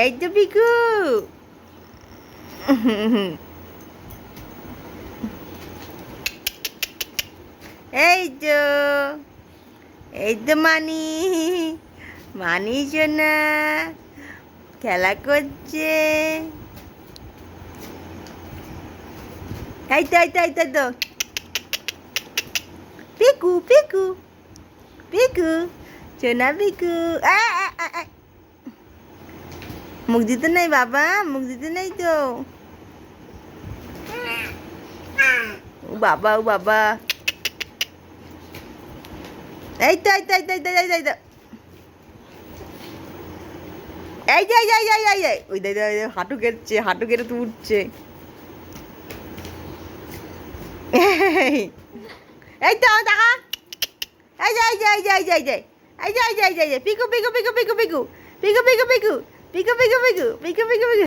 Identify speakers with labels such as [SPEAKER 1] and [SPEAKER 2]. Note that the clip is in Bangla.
[SPEAKER 1] এই তো পিকু এই তো এই তো মানি মানি সোনা, খেলা করছে। এই তো এই তো এই তো পিকু পিকু পিকু সোনা পিকু আ। মুখ দিতে নাই বাবা মুখ দিতে নাই তো বাবা ও বাবা এই তো এই তো এই তো এই তো এই তো, এই তো যে এই এই এই এই ওই দে ওই দে, হাঁটু কেটছে হাঁটু কেটে তো উঠছে এই তো দেখা এই যে এই যে এই যে এই যে এই যে এই Piku Piku Piku Piku Piku Piku Piku Piku pico, pico, pico, pico, pico, pico.